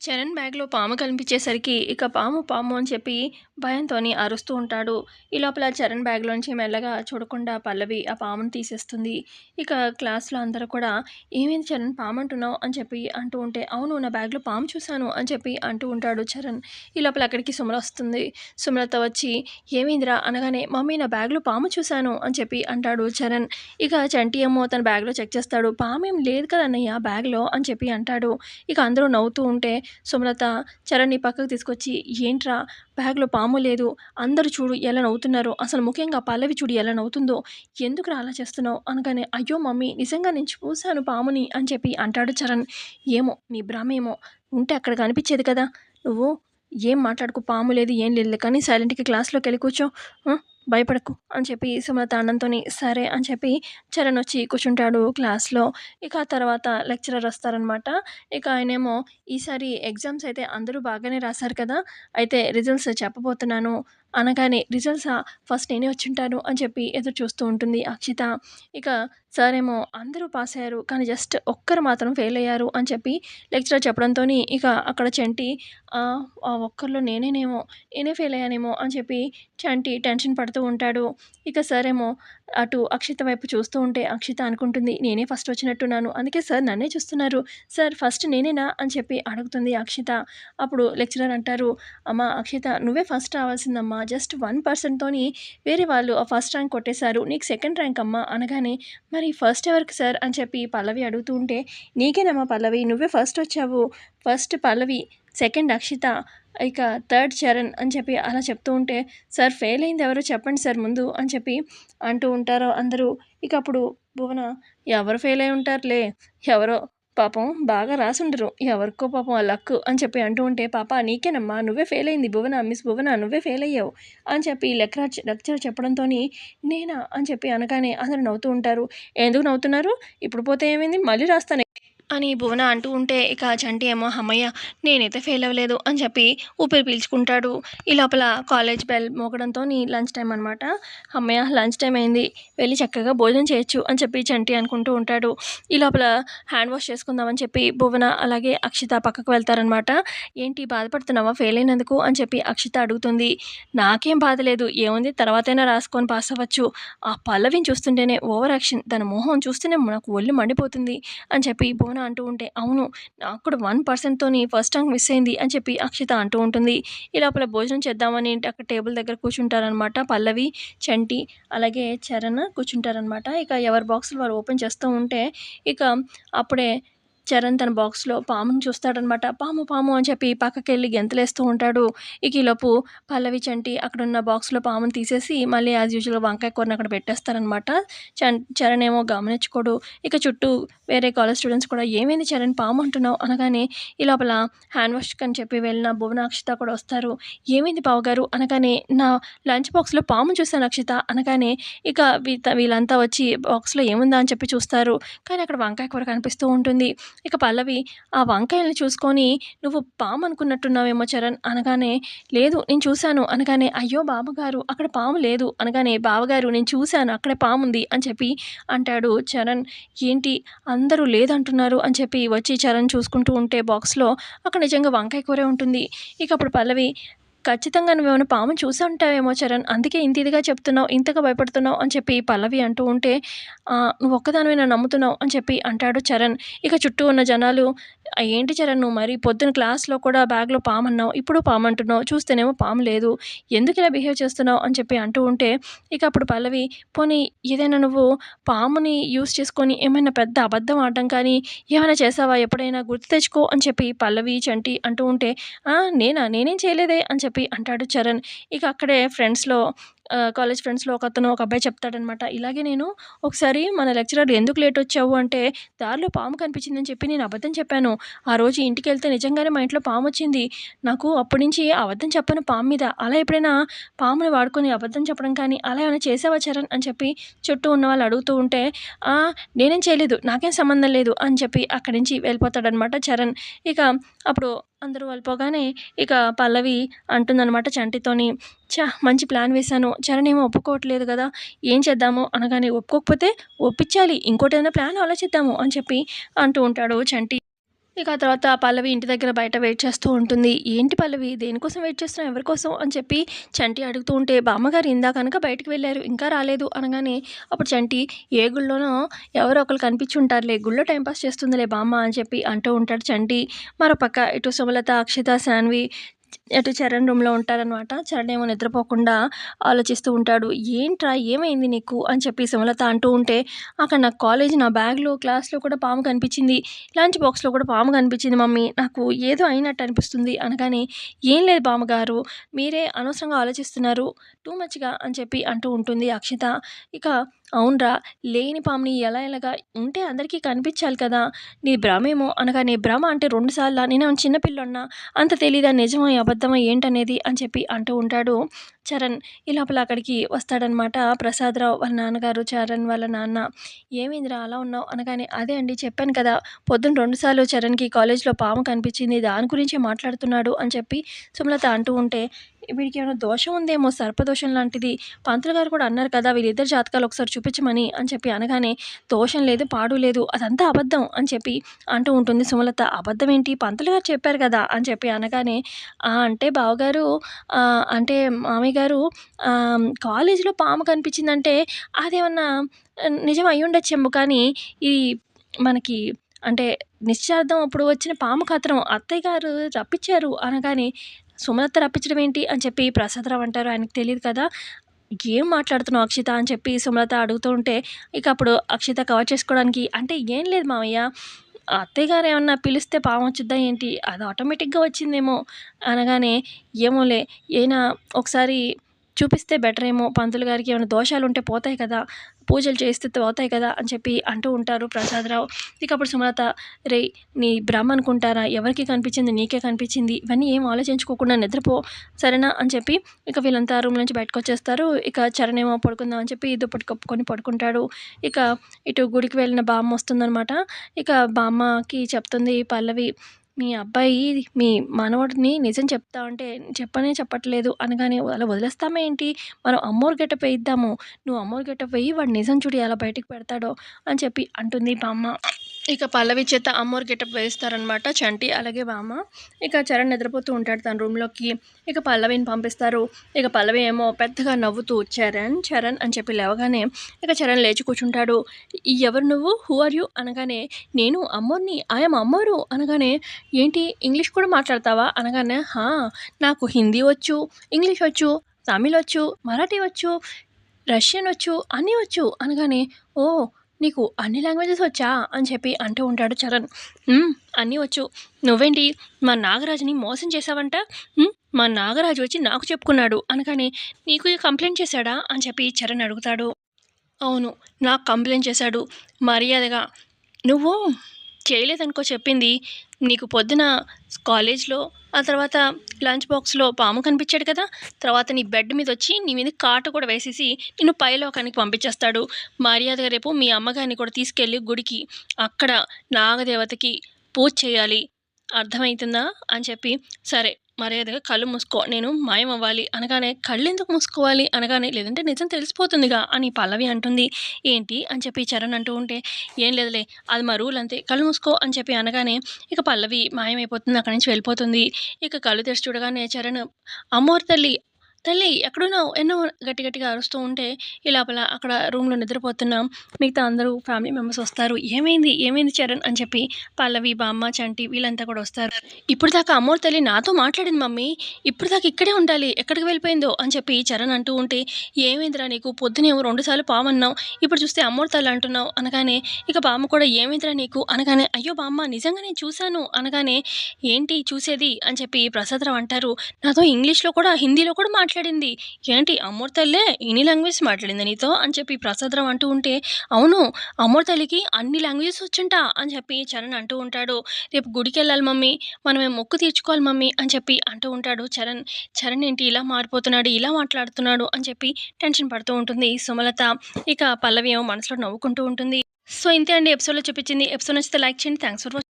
చరణ్ బ్యాగ్‌లో పాము కనిపించేసరికి ఇక పాము, పాము అని చెప్పి భయంతోని అరుస్తూ ఉంటాడు. ఈ లోపల చరణ్ బ్యాగ్‌లోంచి మెల్లగా చూడకుండా పల్లవి ఆ పామును తీసేస్తుంది. ఇక క్లాస్‌లో అందరూ కూడా "ఏమైంది చరణ్ పాము అంటున్నావు?" అని చెప్పి అంటూ ఉంటే, "అవును నా బ్యాగ్‌లో పాము చూశాను" అని చెప్పి అంటూ ఉంటాడు చరణ్. ఈ లోపల అక్కడికి సుమల వస్తుంది. సుమలత వచ్చి "ఏమైందిరా?" అనగానే, "మమ్మీ నా బ్యాగ్‌లో పాము చూశాను" అని చెప్పి అంటాడు చరణ్. ఇక చంటి ఏమో తన బ్యాగ్‌లో చెక్ చేస్తాడు. పాము ఏం లేదు కదన్నయ్య బ్యాగ్‌లో" అని చెప్పి అంటాడు. ఇక అందరూ నవ్వుతూ ఉంటే సుమలత చరణ్‌ని పక్కకు తీసుకొచ్చి, "ఏంట్రా బ్యాగ్‌లో పాము లేదు. అందరూ చూడు ఎలా నవ్వుతున్నారు అసలు ముఖ్యంగా పల్లవి చూడు ఎలా నవ్వుతుందో. ఎందుకురా అలా చేస్తున్నావు?" అనగానే, "అయ్యో మమ్మీ నిజంగా నేను చూశాను పాముని" అని చెప్పి అంటాడు చరణ్. "ఏమో నీ భ్రమేమో. ఉంటే అక్కడ కనిపించేది కదా! నువ్వు ఏం మాట్లాడుకో పాము లేదు ఏం లేదు కానీ సైలెంట్కి క్లాస్లోకి వెళ్ళి కూర్చో. భయపడకు" అని చెప్పి సుమలత అనడంతోని సరే అని చెప్పి చరణ్ వచ్చి కూర్చుంటాడు క్లాస్‌లో. ఇక తర్వాత లెక్చరర్ వస్తారనమాట. ఇక ఆయనేమో "ఈసారి ఎగ్జామ్స్ అయితే అందరూ బాగానే రాశారు కదా! అయితే రిజల్ట్స్ చెప్పబోతున్నాను" అనగానే, రిజల్ట్స్ ఫస్ట్ నేనే వచ్చుంటాను" అని చెప్పి ఎదురు చూస్తూ ఉంటుంది అక్షిత. ఇక సార్ ఏమో "అందరూ పాస్ అయ్యారు. కానీ జస్ట్ ఒక్కరు మాత్రం ఫెయిల్ అయ్యారు" అని చెప్పి లెక్చరర్ చెప్పడంతోని ఇక అక్కడ చంటి ఆ ఒక్కరిలో నేనేనేమో నేనే ఫెయిల్ అయ్యానేమో అని చెప్పి చంటి టెన్షన్ పడుతూ ఉంటాడు. ఇక సార్ ఏమో అటు అక్షిత వైపు చూస్తూ ఉంటే అక్షిత అనుకుంటుంది, "నేనే ఫస్ట్ వచ్చినట్టున్నాను. అందుకే సార్ నన్నే చూస్తున్నారు. సార్ ఫస్ట్ నేనేనా?" అని చెప్పి అడుగుతుంది అక్షిత. అప్పుడు లెక్చరర్ అంటారు, "అమ్మా అక్షిత నువ్వే ఫస్ట్ రావాల్సిందమ్మా. జస్ట్ 1% వేరే వాళ్ళు ఆ ఫస్ట్ ర్యాంక్ కొట్టేశారు. నీకు సెకండ్ ర్యాంక్ అమ్మా" అనగానే, "మరి ఫస్ట్ ఎవరికి సార్?" అని చెప్పి పల్లవి అడుగుతూ ఉంటే, "నీకేనమ్మా పల్లవి. నువ్వే ఫస్ట్ వచ్చావు. ఫస్ట్ పల్లవి, సెకండ్ అక్షిత, ఇక థర్డ్ చరణ్" అని చెప్పి అలా చెప్తూ ఉంటే, "సార్ ఫెయిల్ అయింది ఎవరో చెప్పండి సార్ ముందు" అని చెప్పి అంటూ ఉంటారు అందరూ. ఇక అప్పుడు భువన, "ఎవరు ఫెయిల్ అయి ఉంటారులే. ఎవరో పాపం బాగా రాసుండరు. ఎవరికో పాపం ఆ లక్" అని చెప్పి అంటూ ఉంటే, "పాప నీకేనమ్మా. నువ్వే ఫెయిల్ అయింది భువన. మిస్ భువన నువ్వే ఫెయిల్ అయ్యావు" అని చెప్పి లెక్చర్ లెక్చర్ చెప్పడంతోని, "నేనా?" అని చెప్పి అనగానే అందరూ నవ్వుతూ ఉంటారు. "ఎందుకు నవ్వుతున్నారు? ఇప్పుడు పోతే ఏమైంది? మళ్ళీ రాస్తాను" అని భువన అంటూ ఉంటే, ఇక చంటి ఏమో అమ్మయ్య నేనైతే ఫెయిల్ అవ్వలేదు అని చెప్పి ఊపిరి పీల్చుకుంటాడు. ఈ లోపల కాలేజ్ బెల్ మోగడంతోని లంచ్ టైం అనమాట. అమ్మయ్య లంచ్ టైం అయింది. వెళ్ళి చక్కగా భోజనం చేయొచ్చు అని చెప్పి చంటి అనుకుంటూ ఉంటాడు. ఈ లోపల హ్యాండ్ వాష్ చేసుకుందామని చెప్పి భువన అలాగే అక్షిత పక్కకు వెళ్తారనమాట. "ఏంటి బాధపడుతున్నావా ఫెయిల్ అయినందుకు?" అని చెప్పి అక్షిత అడుగుతుంది. "నాకేం బాధ లేదు. ఏముంది తర్వాతైనా రాసుకొని పాస్ అవ్వచ్చు. ఆ పల్లవిని చూస్తుంటేనే ఓవర్ యాక్షన్. తన మొహం చూస్తేనే నాకు ఒళ్ళు మండిపోతుంది" అని చెప్పి భువన అంటూ ఉంటే, "అవును నాకు కూడా వన్ పర్సెంట్తోని ఫస్ట్ ర్యాంక్ మిస్ అయింది" అని చెప్పి అక్షిత అంటూ ఉంటుంది. ఈ లోపల భోజనం చేద్దామని అక్కడ టేబుల్ దగ్గర కూర్చుంటారనమాట. పల్లవి, చంటి అలాగే చరణ్ కూర్చుంటారనమాట. ఇక ఎవరి బాక్సులు వారు ఓపెన్ చేస్తూ ఉంటే, ఇక అప్పుడే చరణ్ తన బాక్స్‌లో పాముని చూస్తాడనమాట. "పాము పాము" అని చెప్పి పక్కకెళ్ళి గెంతలేస్తూ ఉంటాడు. ఇక ఈలోపు పల్లవి, చంటి అక్కడున్న బాక్స్‌లో పాముని తీసేసి మళ్ళీ యాజ్ యూజువల్‌గా వంకాయ కూరని అక్కడ పెట్టేస్తారనమాట. చరణ్ ఏమో గమనించుకోడు. ఇక చుట్టూ వేరే కాలేజ్ స్టూడెంట్స్ కూడా "ఏమైంది చరణ్ పాము అంటున్నావు" అనగానే, ఈ లోపల హ్యాండ్ వాష్ అని చెప్పి వెళ్ళిన భువన, అక్షిత కూడా వస్తారు. "ఏమైంది పావుగారు అనగానే, "నా లంచ్ బాక్స్‌లో పాముని చూశాను అక్షిత" అనగానే, ఇక వీత వీళ్ళంతా వచ్చి బాక్స్‌లో ఏముందా అని చెప్పి చూస్తారు. కానీ అక్కడ వంకాయ కూర కనిపిస్తూ ఉంటుంది. ఇక పల్లవి ఆ వంకాయల్ని చూసుకొని, "నువ్వు పాము అనుకున్నట్టున్నావేమో చరణ్" అనగానే, "లేదు నేను చూశాను" అనగానే, "అయ్యో బావగారు అక్కడ పాము లేదు" అనగానే, "బావగారు నేను చూశాను అక్కడే పాముంది" అని చెప్పి అంటాడు చరణ్. "ఏంటి అందరూ లేదంటున్నారు" అని చెప్పి వచ్చి చరణ్ చూసుకుంటూ ఉంటే బాక్స్‌లో అక్కడ నిజంగా వంకాయ కూరే ఉంటుంది. ఇక అప్పుడు పల్లవి, "ఖచ్చితంగా నువ్వేమైనా పాము చూసి ఉంటావేమో చరణ్. అందుకే ఇంత ఇదిగా చెప్తున్నావు, ఇంతగా భయపడుతున్నావు" అని చెప్పి పల్లవి అంటూ ఉంటే, నువ్వు ఒక్కదానివైనా నమ్ముతున్నావు" అని చెప్పి అంటాడు చరణ్. ఇక చుట్టూ ఉన్న జనాలు, "ఏంటి చరణ్ నువ్వు మరి పొద్దున క్లాస్‌లో కూడా బ్యాగ్‌లో పాము అన్నావు ఇప్పుడు పాము అంటున్నావు చూస్తేనేమో పాము లేదు. ఎందుకు ఇలా బిహేవ్ చేస్తున్నావు" అని చెప్పి అంటూ ఉంటే, ఇక అప్పుడు పల్లవి, "పోనీ ఏదైనా నువ్వు పాముని యూజ్ చేసుకొని ఏమైనా పెద్ద అబద్ధం ఆడటం కానీ, ఏమైనా చేశావా ఎప్పుడైనా గుర్తు తెచ్చుకో" అని చెప్పి పల్లవి, చంటి అంటూ ఉంటే, నేనా? నేనేం చేయలేదే" అని చెప్పి అంటాడు చరణ్. ఇక అక్కడే ఫ్రెండ్స్‌లో కాలేజ్ ఫ్రెండ్స్‌లో ఒకతను ఒక అబ్బాయి చెప్తాడనమాట. "ఇలాగే నేను ఒకసారి మన లెక్చరర్ ఎందుకు లేట్ వచ్చావు అంటే, దారిలో పాము కనిపించిందని చెప్పి నేను అబద్ధం చెప్పాను. ఆ రోజు ఇంటికెళ్తే నిజంగానే మా ఇంట్లో పాము వచ్చింది నాకు అప్పటి నుంచి అబద్ధం చెప్పను పాము మీద. అలా ఎప్పుడైనా పాముని వాడుకొని అబద్ధం చెప్పడం కానీ, అలా ఏమైనా చేసావా చరణ్" అని చెప్పి చుట్టూ ఉన్న వాళ్ళు అడుగుతూ ఉంటే, నేనేం చేయలేదు. నాకేం సంబంధం లేదు" అని చెప్పి అక్కడి నుంచి వెళ్ళిపోతాడనమాట చరణ్. ఇక అప్పుడు అందరూ వెళ్ళిపోగానే, ఇక పల్లవి అంటుందనమాట చంటితోని, చా మంచి ప్లాన్ వేశాను. చరణ్ ఏమో ఒప్పుకోవట్లేదు కదా! ఏం చేద్దాము" అనగానే, "ఒప్పుకోకపోతే ఒప్పించాలి. ఇంకోటేదైనా ప్లాన్ ఆలోచిద్దాము" అని చెప్పి అంటూ ఉంటాడు చంటి. ఇక ఆ తర్వాత పల్లవి ఇంటి దగ్గర బయట వెయిట్ చేస్తూ ఉంటుంది. ఏంటి పల్లవి? దేనికోసం వెయిట్ చేస్తున్నావు? ఎవరికోసం? అని చెప్పి చంటి అడుగుతూ ఉంటే బామ్మగారు ఇందా కనుక బయటకు వెళ్ళారు ఇంకా రాలేదు అనగానే అప్పుడు చంటి ఏ గుళ్ళోనో ఎవరో ఒకరు కనిపించి ఉంటారులే గుళ్ళో టైంపాస్ చేస్తుందిలే బామ్మ అని చెప్పి అంటూ ఉంటాడు చంటి. మరో పక్క ఇటు సుమలత అక్షిత శాన్వి అటు చరణ్ రూమ్లో ఉంటారనమాట చరణ్ ఏమో నిద్రపోకుండా ఆలోచిస్తూ ఉంటాడు. ఏంట్రా ఏమైంది నీకు? అని చెప్పి సుమలత అంటూ ఉంటే అక్కడ నాకు కాలేజ్ నా బ్యాగ్లో క్లాస్లో కూడా పాము కనిపించింది. లంచ్ బాక్స్లో కూడా పాము కనిపించింది మమ్మీ. నాకు ఏదో అయినట్టు అనిపిస్తుంది. అనగానే ఏం లేదు బామ్మగారు మీరే అనవసరంగా ఆలోచిస్తున్నారు. టూ మచ్గా అని చెప్పి అంటూ ఉంటుంది అక్షిత. ఇక అవునరా లేని పాముని ఎలా ఎలాగా ఉంటే అందరికీ కనిపించాలి కదా. నీ భ్రమేమో అనగానే భ్రమ అంటే రెండుసార్లు నేను నేను చిన్నపిల్లన్నా అంత తెలీదా నిజమో అబద్ధమా ఏంటనేది? అని చెప్పి అంటూ ఉంటాడు చరణ్. ఈ లోపల అక్కడికి వస్తాడనమాట ప్రసాదరావు వాళ్ళ నాన్నగారు చరణ్ వాళ్ళ నాన్న. ఏమైందిరా అలా ఉన్నావు? అనగానే అదే అండి చెప్పాను కదా. పొద్దున్న రెండుసార్లు చరణ్కి కాలేజ్లో పాము కనిపించింది. దాని గురించి మాట్లాడుతున్నాడు అని చెప్పి సుమలత అంటూ ఉంటే వీడికి ఏమైనా దోషం ఉందేమో సర్పదోషం లాంటిది. పంతులు గారు కూడా అన్నారు కదా వీళ్ళిద్దరు జాతకాలు ఒకసారి చూపించమని అని చెప్పి అనగానే దోషం లేదు పాడు లేదు అదంతా అబద్ధం అని చెప్పి అంటూ ఉంటుంది సుమలత. అబద్ధం ఏంటి పంతులు గారు చెప్పారు కదా అని చెప్పి అనగానే అంటే బావగారు అంటే మామయ్య గారు కాలేజీలో పాము కనిపించిందంటే అదేమన్నా నిజం అయి ఉండొచ్చేమో కానీ ఈ మనకి అంటే నిశ్చార్థం అప్పుడు వచ్చిన పాము కాత్రం అత్తయ్య గారు రప్పించారు అనగానే సుమలత రప్పించడం ఏంటి అని చెప్పి ప్రసాదరావు అంటారు. ఆయనకు తెలియదు కదా. ఏం మాట్లాడుతున్నావు అక్షిత అని చెప్పి సుమలత అడుగుతూ ఉంటే ఇక అప్పుడు అక్షిత కవర్ చేసుకోవడానికి అంటే ఏం లేదు మామయ్య అత్తయ్య గారు ఏమన్నా పిలిస్తే పాము వచ్చిద్దా ఏంటి? అది ఆటోమేటిక్గా వచ్చిందేమో అనగానే ఏమోలే ఏనా ఒకసారి చూపిస్తే బెటర్ ఏమో. పంతులు గారికి ఏమైనా దోషాలు ఉంటే పోతాయి కదా పూజలు చేస్తే పోతాయి కదా అని చెప్పి అంటూ ఉంటారు ప్రసాదరావు. ఇక అప్పుడు సుమలత రే నీ బ్రహ్మ అనుకుంటారా? ఎవరికి కనిపించింది? నీకే కనిపించింది? ఇవన్నీ ఏం ఆలోచించుకోకుండా నిద్రపో సరేనా? అని చెప్పి ఇక వీళ్ళంతా రూమ్ నుంచి బయటకు వచ్చేస్తారు. ఇక చరణ్ ఏమో పడుకుందాం అని చెప్పి దుప్పటి కప్పుకొని పడుకుంటాడు. ఇక ఇటు గుడికి వెళ్ళిన బామ్మ వస్తుందనమాట ఇక బామ్మకి చెప్తుంది పల్లవి మీ అబ్బాయి మీ మనవడిని నిజం చెప్తా అంటే చెప్పనే చెప్పట్లేదు అనగానే అలా వదిలేస్తామేంటి మనం అమ్మోరు గెటప్ వేయిద్దాము. నువ్వు అమ్మోరు గెటప్ వేయి వాడు నిజం చూడి ఎలా బయటకు పెడతాడో అని చెప్పి అంటుంది బామ్మ ఇక పల్లవి చేత అమ్మోరు గెటప్ వేస్తారనమాట చంటి అలాగే బామ్మ. ఇక చరణ్ నిద్రపోతూ ఉంటాడు తన రూమ్లోకి ఇక పల్లవిని పంపిస్తారు. ఇక పల్లవి ఏమో పెద్దగా నవ్వుతూ చరణ్ చరణ్ అని చెప్పి లేవగానే ఇక చరణ్ లేచి కూర్చుంటాడు. ఎవరు నువ్వు? హూ ఆర్ యూ అనగానే నేను అమ్మోర్ని ఆయమ్ అమ్మోరు అనగానే ఏంటి ఇంగ్లీష్ కూడా మాట్లాడతావా? అనగానే హా నాకు హిందీ వచ్చు ఇంగ్లీష్ వచ్చు తమిళ్ వచ్చు మరాఠీ వచ్చు రష్యన్ వచ్చు అన్నీ వచ్చు అనగానే ఓ నీకు అన్ని లాంగ్వేజెస్ వచ్చా? అని చెప్పి అంటూ ఉంటాడు చరణ్. అన్నీ వచ్చు. నువ్వేంటి? మా నాగరాజుని మోసం చేసావంట మా నాగరాజు వచ్చి నాకు చెప్పుకున్నాడు. అనగానే నీకు కంప్లైంట్ చేశాడా? అని చెప్పి చరణ్ అడుగుతాడు. అవును నాకు కంప్లైంట్ చేశాడు. మర్యాదగా. నువ్వు చేయలేదనుకో చెప్పింది. నీకు పొద్దున కాలేజ్లో ఆ తర్వాత లంచ్ బాక్స్లో పాము కనిపించాడు కదా తర్వాత నీ బెడ్ మీద వచ్చి నీ మీద కాటు కూడా వేసేసి నిన్ను పైలోకానికి పంపించేస్తాడు. మర్యాదగా రేపు మీ అమ్మగారిని కూడా తీసుకెళ్ళి గుడికి అక్కడ నాగదేవతకి పూజ చేయాలి. అర్థమవుతుందా అని చెప్పి సరే. మర్యాదగా కళ్ళు మూసుకో నేను మాయం అవ్వాలి అనగానే కళ్ళు ఎందుకు మూసుకోవాలి అనగానే లేదంటే నిజం తెలిసిపోతుందిగా అని పల్లవి అంటుంది. ఏంటి? అని చెప్పి చరణ్ అంటూ ఉంటే ఏం లేదులే అది మా రూల్ అంతే కళ్ళు మూసుకో అని చెప్పి అనగానే ఇక పల్లవి మాయమైపోతుంది అక్కడి నుంచి వెళ్ళిపోతుంది. ఇక కళ్ళు తెరిచి చూడగానే చరణ్ అమ్మోరు తల్లి తల్లి ఎక్కడున్నావు? ఎన్నో గట్టి గట్టిగా అరుస్తూ ఉంటే ఈ లోపల అక్కడ రూమ్లో నిద్రపోతున్నాం. మిగతా అందరూ ఫ్యామిలీ మెంబర్స్ వస్తారు. ఏమైంది? ఏమైంది చరణ్? అని చెప్పి పల్లవి బామ్మ చంటి వీళ్ళంతా కూడా వస్తారు. ఇప్పుడు దాకా అమ్మోరు తల్లి నాతో మాట్లాడింది మమ్మీ. ఇప్పుడు దాకా ఇక్కడే ఉండాలి. ఎక్కడికి వెళ్ళిపోయిందో? అని చెప్పి చరణ్ అంటూ ఉంటే ఏమైందిరా నీకు? పొద్దునేమో రెండుసార్లు పామన్నావు ఇప్పుడు చూస్తే అమ్మోరు తల్లి అంటున్నావు. అనగానే ఇక బామ్మ కూడా ఏమైందిరా నీకు? అనగానే అయ్యో బామ్మ నిజంగా నేను చూశాను. అనగానే ఏంటి? చూసేది? అని చెప్పి ప్రసాదరావు అంటారు. నాతో ఇంగ్లీష్లో కూడా హిందీలో కూడా మాట్లాడింది. ఏంటి అమూర్తల్లే తల్లే లాంగ్వేజ్ మాట్లాడింది నీతో? అని చెప్పి ప్రసాదరావు అంటూ ఉంటే అవును అమ్మోర్ అన్ని లాంగ్వేజెస్ వచ్చంట అని చెప్పి చరణ్ అంటూ ఉంటాడు. రేపు గుడికి వెళ్ళాలి మమ్మీ మనం మొక్కు తీర్చుకోవాలి మమ్మీ అని చెప్పి అంటూ ఉంటాడు చరణ్. చరణ్ ఏంటి ఇలా మారిపోతున్నాడు ఇలా మాట్లాడుతున్నాడు అని చెప్పి టెన్షన్ పడుతూ ఉంటుంది సుమలత. ఇక పల్లవి ఏమో మనసులో నవ్వుకుంటూ ఉంటుంది. సో ఇంతే అండి ఎపిసోడ్లో చూపించింది. ఎపిసోడ్ నచ్చితే లైక్ చేయండి. Thanks for watching